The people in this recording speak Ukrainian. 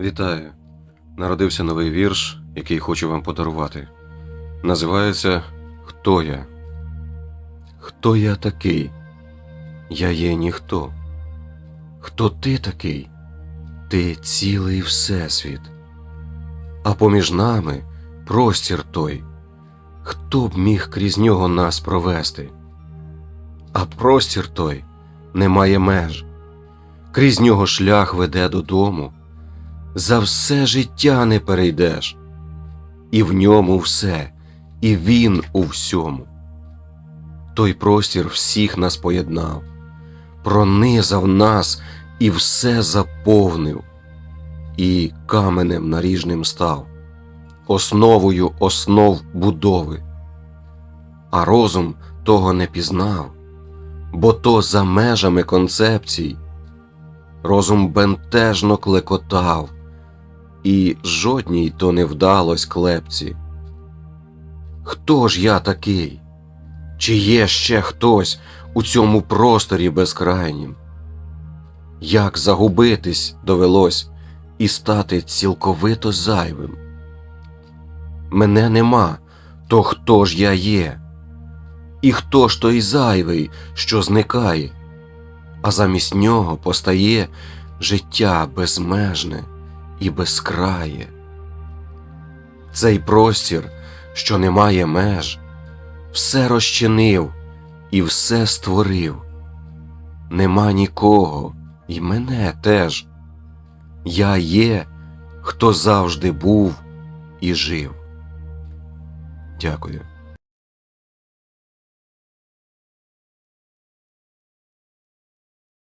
Вітаю! Народився новий вірш, який хочу вам подарувати. Називається Хто я? Хто я такий? Я є ніхто. Хто ти такий? Ти цілий всесвіт. А поміж нами простір той. Хто б міг крізь нього нас провести? А простір той не має меж. Крізь нього шлях веде додому за все життя не перейдеш, і в ньому все, і він у всьому. Той простір всіх нас поєднав, пронизав нас і все заповнив, і каменем наріжним став, основою основ будови. А розум того не пізнав, бо то за межами концепцій. Розум бентежно клекотав, і жодній то не вдалось клепці. Хто ж я такий? Чи є ще хтось у цьому просторі безкрайнім? Як загубитись довелось і стати цілковито зайвим? Мене нема, то хто ж я є? І хто ж той зайвий, що зникає? а замість нього постає життя безмежне і безкрає. Цей простір, що не має меж, все розчинив і все створив. Нема нікого, і мене теж. Я є, хто завжди був і жив. Дякую.